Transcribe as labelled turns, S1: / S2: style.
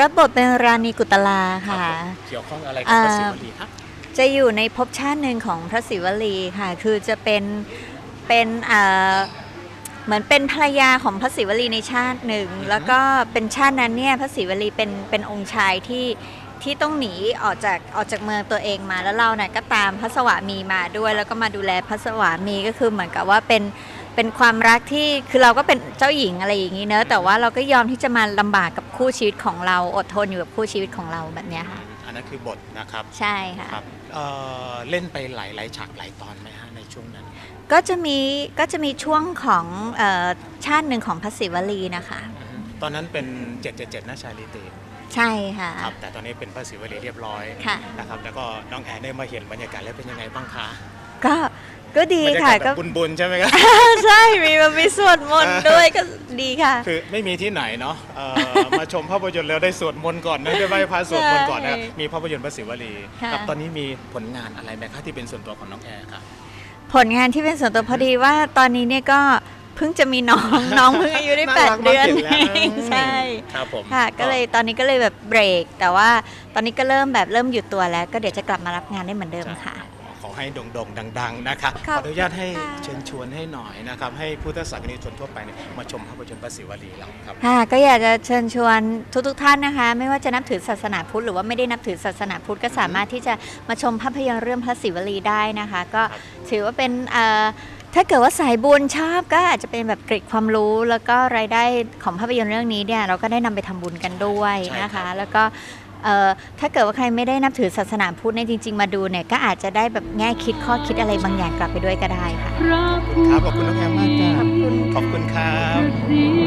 S1: รับบทเป็นราณีกุตลาค่ะ
S2: เกี่ยวข้องอะไรกับพระศิวลีครับ
S1: จะอยู่ในภพชาติหนึ่งของพระศิวลีค่ะ คือจะเป็นเป็นเอ่อเหมือนเป็นภรรยาของพระศิวลีในชาติหนึ่ง
S2: อือฮึ
S1: แล้วก็เป็นชาตินั้นเนี่ยพระศิวลีเป็นเป็นองค์ชายที่ที่ต้องหนีออกจากออกจากเมืองตัวเองมาแล้วเราเนี่ยก็ตามพระสวามีมาด้วย แล้วก็มาดูแลพระสวามีก็คือเหมือนกับว่าเป็น เป็นความรักที่คือเราก็เป็นเจ้าหญิงอะไรอย่างนี้เนอะแต่ว่าเราก็ยอมที่จะมาลำบากกับคู่ชีวิตของเราอดทนอยู่กับคู่ชีวิตของเราแบบเนี้ยค่ะ
S2: อันนั้นคือบทนะครับ
S1: ใช่ค่ะ
S2: ครับเอ่อเล่นไปหลายหลายฉากหลายตอนไหมฮะในช่วงนั้น
S1: ก็จะมีก็จะมีช่วงของเออชาติหนึ่งของพระศิวลีนะคะ
S2: ตอนนั้นเป็น 777นะชาลีตี
S1: ใช่ค่ะ
S2: ครับแต่ตอนนี้เป็นพระศิวลีเรียบร้อย
S1: ค่ะ
S2: นะครับแล้วก็น้องแอนได้มาเห็นบรรยากาศแล้วเป็นยังไงบ้างคะ
S1: ก็ ก็ดี
S2: บรรยา
S1: ค่ะ
S2: กาศแบ
S1: ก็
S2: บบุญๆใช่ไหมครับ
S1: ใช่มีมันมีสวดมนต์ด้วยก็ดีค่ะ
S2: คือไม่มีที่ไหนเนาะเอ่อมาชมภาพยนตร์แล้วได้สวดมนต์ก่อนนะได้ไหว้พระสวดมนต์ก่อนนะครับ
S1: ใช่
S2: มีภาพยนตร์พระศิวลี
S1: ค่ะ
S2: ครับตอนนี้มีผลงานอะไรไหมคะที่เป็นส่วนตัวของน้องแอร์ครับ
S1: ผลงานที่เป็นส่วนตัวพอดีว่าตอนนี้เนี่ยก็เพิ่งจะมีน้องน้องเพิ่งอายุได้
S2: น่า
S1: แปด
S2: รักมาก
S1: เดือน
S2: เห็นแล้ว
S1: เองใช่
S2: ครับผม
S1: ค่ะก็เลยตอนนี้ก็เลยแบบเบรก แต่ว่าตอนนี้ก็เริ่มแบบเริ่มหยุดตัวแล้ว ก็เดี๋ยวจะกลับมารับงานได้เหมือนเดิมค่ะ
S2: ข อให้โด่งๆ ดัง ๆ นะคะ
S1: ขอบ
S2: ขออนุญาตให้
S1: ค่ะ
S2: เชิญชวนให้หน่อยนะครับ ให้พุทธศาสนิกชนทั่วไปเนี่ยมาชมภาพยนตร์พระศิวลีเราครับ
S1: ค่ะก็อยากจะเชิญชวนทุกๆท่านนะคะ ไม่ว่าจะนับถือศาสนาพุทธหรือว่าไม่ได้นับถือศาสนาพุทธก็สามารถที่จะมาชมภาพยนตร์เรื่องพระศิวลีได้นะคะ ก็
S2: ครับ
S1: ถือว่าเป็นเอ่อถ้าเกิดว่าสายบุญชอบก็อาจจะเป็นแบบเกร็ดความรู้ แล้วก็รายได้ของภาพยนตร์เรื่องนี้เนี่ยเราก็ได้นำไปทำบุญกันด้วยนะคะ แล้วก็เอ่อ ถ้าเกิดว่าใครไม่ได้นับถือศาสนาพุทธเนี่ยจริง ๆ มาดูเนี่ยก็อาจจะได้แบบแง่คิดข้อคิดอะไรบางอย่างกลับไปด้วยก็ได้ค่ะ
S2: ครับขอบคุณน้องแอมมากจ้า
S1: ขอบคุณ
S2: ขอบคุณครับ
S3: ศิ